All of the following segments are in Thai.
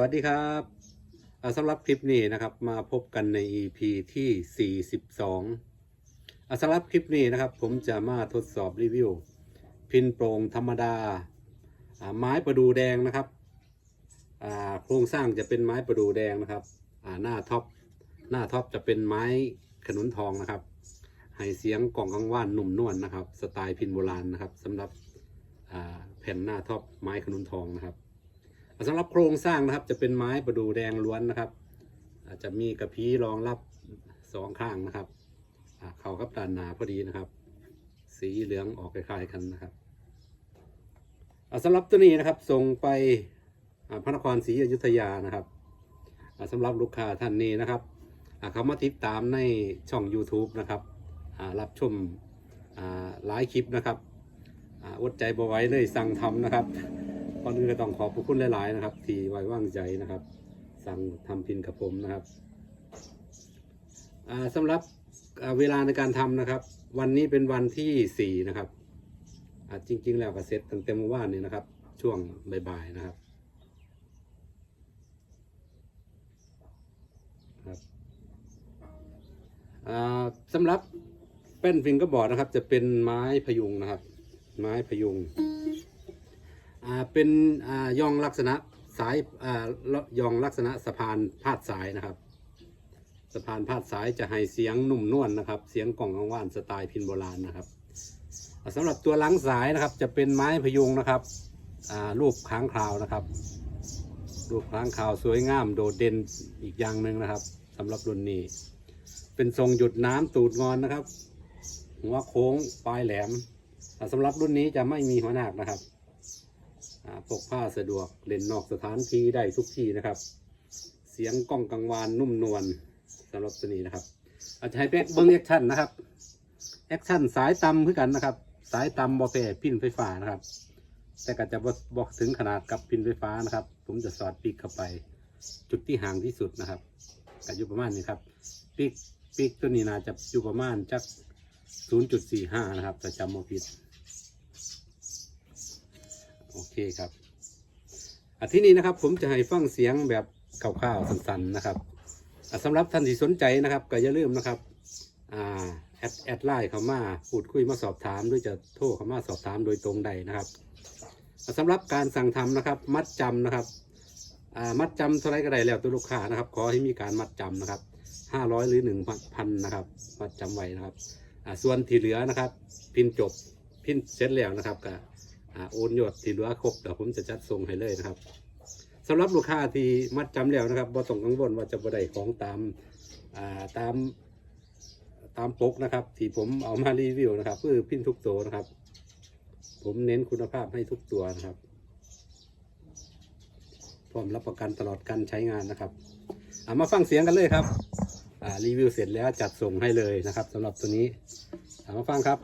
วัสดีครับสำหรับคลิปนี้นะครับมาพบกันใน EP ที่ 42สำหรับคลิปนี้นะครับ ผมจะมาทดสอบรีวิว พินโปร่งธรรมดา ไม้ประดูแดงนะครับโครงสร้างจะเป็นไม้ประดูแดงนะครับหน้าท็อปหน้าท็อปจะเป็นไม้ขนุนทองนะครับให้เสียงกล่องกังว่านหนุ่มนวลนนะครับ สไตล์พินโบราณนะครับสำหรับแผ่นหน้าท็อปไม้ขนุนทองนะครับ สำหรับโครงสร้างนะครับ จะเป็นไม้ประดูแดงล้วนนะครับ อาจจะมีกระพี้รองรับสองข้างนะครับอ่าเข้ากับด้านหนาพอดีนะครับ สีเหลืองออกคล้ายๆกันนะครับอ่าสำหรับตัวนี้นะครับส่งไปพระนครศรีอยุธยานะครับอ่าสำหรับลูกค้าท่านนี้นะครับเขามาติดตามในช่อง YouTube นะครับรับชมหลายคลิปนะครับอดใจบ่ไว้เลยสั่งทำนะครับ ก่อนอื่นก็ต้องขอบพระคุณหลาย ๆ นะครับ ที่ไว้วางใจนะครับ สั่งทำพินกับผมนะครับอ่าสำหรับเวลาในการทำนะครับ วันนี้เป็นวันที่สี่นะครับจริง ๆ แล้วก็เสร็จตั้งแต่เมื่อวานนี้นะครับ ช่วงบ่ายๆนะครับครับอ่าสำหรับแป้นฟิงกอร์บอร์ดนะครับ จะเป็นไม้พยุงนะครับ ไม้พยุง เป็นอ่ายองลักษณะสายอ่ายองลักษณะสะพานพาดสายนะครับสะพานพาดสายจะให้เสียงนุ่มนวลนะครับ เสียงกล่องกังวานสไตล์พินโบราณนะครับอ่าสำหรับตัวหลังสายนะครับ จะเป็นไม้พยุงนะครับรูปค้างคาวนะครับ รูปค้างคาวสวยงามโดดเด่นอีกอย่างหนึ่งนะครับสำหรับรุ่นนี้ เป็นทรงหยุดน้ำตูดงอนนะครับหัวโค้งปลายแหลมอ่าสำหรับรุ่นนี้จะไม่มีหัวหนักนะครับ พกผ้าสะดวกเล่นนอกสถานที่ได้ทุกที่นะครับ เสียงกล้องกังวานนุ่มนวลสำหรับตัวนี้นะครับ อาจจะให้เป็กเบิ้งแอคชั่นนะครับแอคชั่นสายตำเพื่อกันนะครับ สายตำบอเฟ่พินไฟฟ้านะครับ แต่ก็จะบอกถึงขนาดกับพินไฟฟ้านะครับ ผมจะสอดปีกเข้าไป จุดที่ห่างที่สุดนะครับก็อยู่ประมาณนี้ครับปีกปีกตัวนี้น่าจะอยู่ประมาณจัก0.45 นะครับถ้าจำไม่ผิด โอเคครับอที่นี้นะครับผมจะให้ฟังเสียงแบบคร่าวๆสั้นๆนะครับอ่าสำหรับท่านที่สนใจนะครับ ก็อย่าลืมนะครับอ่าแอดแอดไลน์เข้ามาพูดคุยมาสอบถามหรือจะโทรเข้ามาสอบถามโดยตรงใดนะครับอ่าสำหรับการสั่งทำนะครับ มัดจำนะครับอ่ามัดจำเท่าไรก็ได้แล้วตัวลูกค้านะครับ ขอให้มีการมัดจำนะครับห้าร้อยหรือหนึ่งพันนะครับ มัดจำไว้นะครับอ่าส่วนที่เหลือนะครับ พิมพ์จบพิมพ์เสร็จแล้วนะครับก็ โอนยอดที่เหลือครบเดี๋ยวผมจะจัดส่งให้เลยนะครับสำหรับลูกค้าที่มัดจำแล้วนะครับบ่ต้องกังวลว่าจะบ่ได้ของตามาตามตามปกนะครับ ที่ผมเอามารีวิวนะครับคือพินทุกตัวนะครับ ผมเน้นคุณภาพให้ทุกตัวนะครับพร้อมรับประกันตลอดการใช้งานนะครับอามาฟังเสียงกันเลยครับรีวิวเสร็จแล้วจัดส่งให้เลยนะครับสำหรับตัวนี้อามาฟังครับ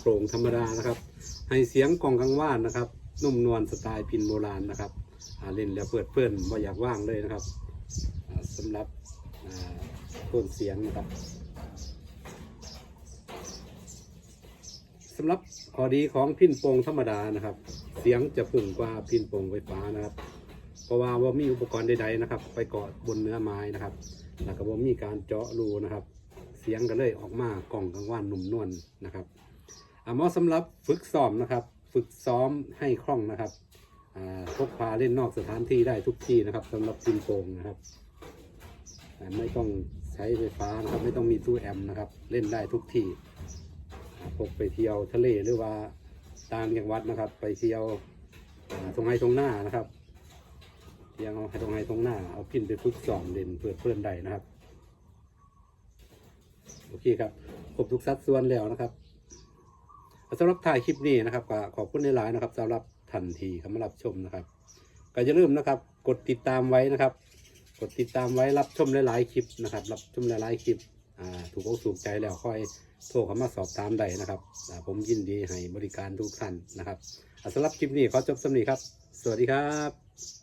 โปร่งธรรมดานะครับ ให้เสียงกล่องกังวานนะครับ นุ่มนวลสไตล์พินโบราณนะครับเล่นแล้วเปิดเพื่อนบ่อยากว่างเลยนะครับอ่าสำหรับอ่าต้นเสียงนะครับสำหรับข้อดีของพินโปร่งธรรมดานะครับ เสียงจะพุ่งกว่าพินโปร่งไฟฟ้านะครับ เพราะว่าว่ามีอุปกรณ์ใดๆนะครับ ไปเกาะบนเนื้อไม้นะครับ แล้วก็บ่มีการเจาะรูนะครับ เสียงก็เลยออกมากล่องกังว่านนุ่มนวลนะครับ เหมาะสำหรับฝึกซ้อมนะครับ ฝึกซ้อมให้คล่องนะครับพกพาเล่นนอกสถานที่ได้ทุกที่นะครับสำหรับพินโป่งนะครับไม่ต้องใช้ไฟฟ้านะครับไม่ต้องมีตู้แอมนะครับ เล่นได้ทุกที่พกไปเที่ยวทะเลหรือว่าตามจังหวัดนะครับ ไปเที่ยวตรงไฮตรงหน้านะครับยังเอาให้ตรงไห้ตรงหน้า เอาพินไปฝึกซ้อมเด่นเพื่อเพื่อนใดนะครับโอเคครับครบทุกสัดส่วนแล้วนะครับ สำหรับถ่ายคลิปนี้นะครับก็ขอบคุณหลายๆนะครับสำหรับทันทีเข้ามารับชมนะครับ ก็อย่าลืมนะครับ กดติดตามไว้นะครับ กดติดตามไว้รับชมหลายๆคลิปนะครับ รับชมหลายๆคลิปถูกอกถูกใจแล้วค่อยโทรเข้ามาสอบถามได้นะครับผมยินดีให้บริการทุกท่านนะครับสำหรับคลิปนี้ขอจบสำนีครับ สวัสดีครับ